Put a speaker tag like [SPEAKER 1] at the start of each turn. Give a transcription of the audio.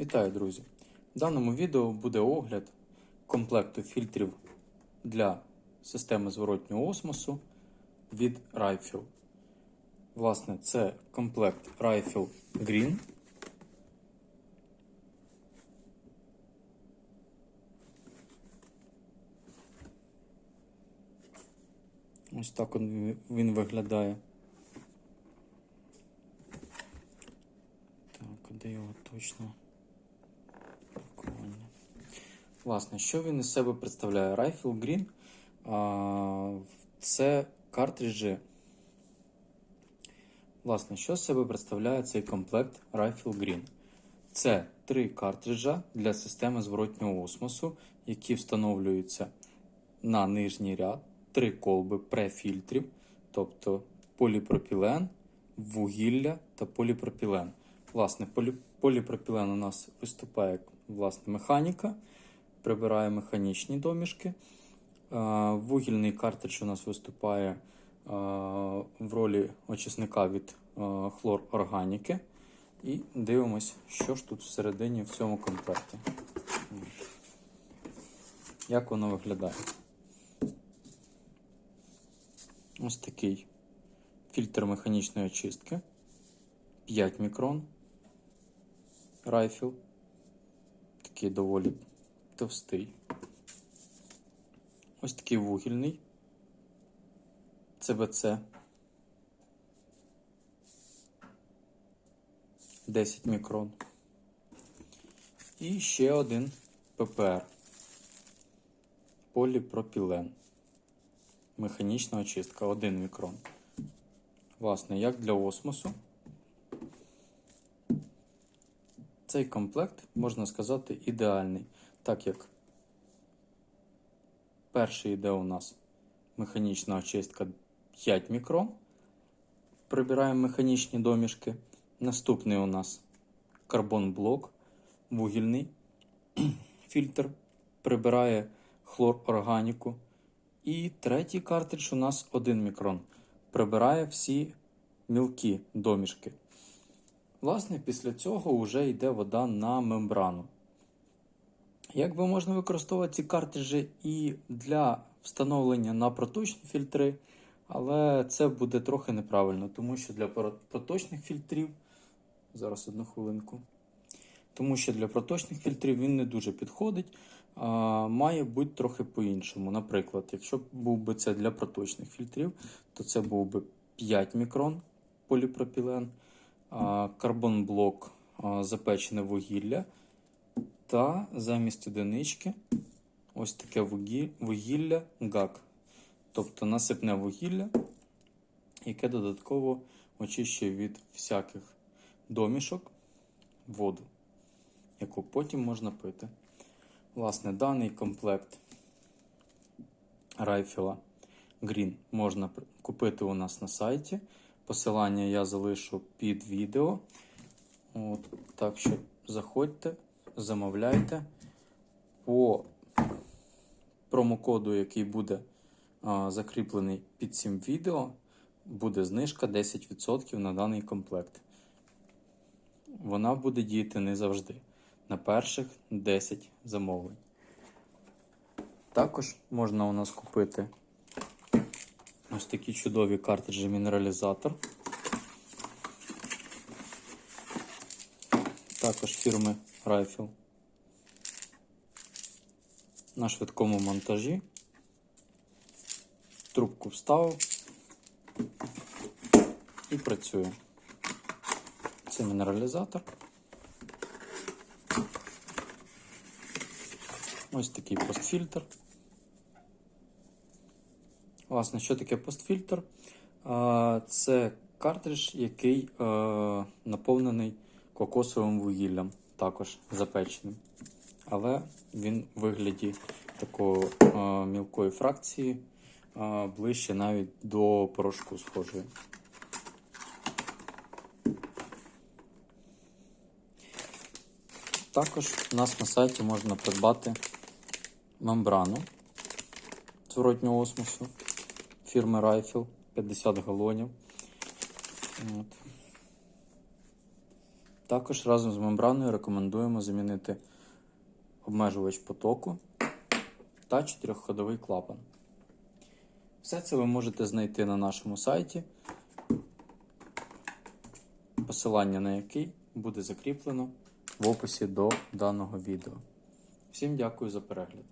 [SPEAKER 1] Вітаю, друзі! В даному відео буде огляд комплекту фільтрів для системи зворотнього осмосу від Rifle. Власне, це комплект Rifle Green. Ось так він виглядає. Так, де його точно Власне, що він із себе представляє? Rifle Green це картриджі. Власне, що з себе представляє цей комплект Rifle Green? Це три картриджа для системи зворотнього осмосу, які встановлюються на нижній ряд, три колби префільтрів, тобто поліпропілен, вугілля та поліпропілен. Власне, полі, поліпропілен у нас виступає власне механіка, прибирає механічні домішки. Вугільний картридж у нас виступає в ролі очисника від хлорорганіки. І дивимось, що ж тут всередині в цьому комплекті. Як воно виглядає? Ось такий фільтр механічної очистки. 5 мікрон. Райфіл. Такий доволі товстий. Ось такий вугільний. ЦБЦ. 10 мікрон. І ще один ППР. Поліпропілен. Механічна очистка 1 мікрон. Власне, як для осмосу. Цей комплект, можна сказати, ідеальний, так як перший йде у нас механічна очистка 5 мікрон. Прибираємо механічні домішки. Наступний у нас карбон-блок, вугільний фільтр, прибирає хлорорганіку. І третій картридж у нас 1 мікрон. Прибирає всі мілкі домішки. Власне, після цього вже йде вода на мембрану. Якби можна використовувати ці картриджі і для встановлення на проточні фільтри, але це буде трохи неправильно, тому що для проточних фільтрів. Зараз одну хвилинку. Тому що для проточних фільтрів він не дуже підходить, а має бути трохи по-іншому. Наприклад, якщо був би це для проточних фільтрів, то це був би 5 мікрон поліпропілен, карбон-блок, запечене вугілля. Та замість одинички ось таке вугілля гак. Тобто насипне вугілля, яке додатково очищує від всяких домішок воду, яку потім можна пити. Власне, даний комплект райфіла Green можна купити у нас на сайті. Посилання я залишу під відео. От, Так що заходьте, замовляйте. По промокоду, який буде а, закріплений під цим відео, буде знижка 10% на даний комплект вона буде діяти не завжди. На перших 10 замовлень. Також можна у нас купити ось такі чудові картриджі мінералізатор. Також фірми Rifle. На швидкому монтажі. Трубку вставив і працює. Це мінералізатор. Ось такий постфільтр. Власне, що таке постфільтр? Це картридж, який наповнений кокосовим вугіллям, також запеченим. Але він в вигляді такої мілкої фракції ближче навіть до порошку схожої. Також у нас на сайті можна придбати мембрану зворотнього осмосу фірми Rifle 50 галонів. От. Також разом з мембраною рекомендуємо замінити обмежувач потоку та чотирьохходовий клапан. Все це ви можете знайти на нашому сайті, посилання на який буде закріплено в описі до даного відео. Всім дякую за перегляд.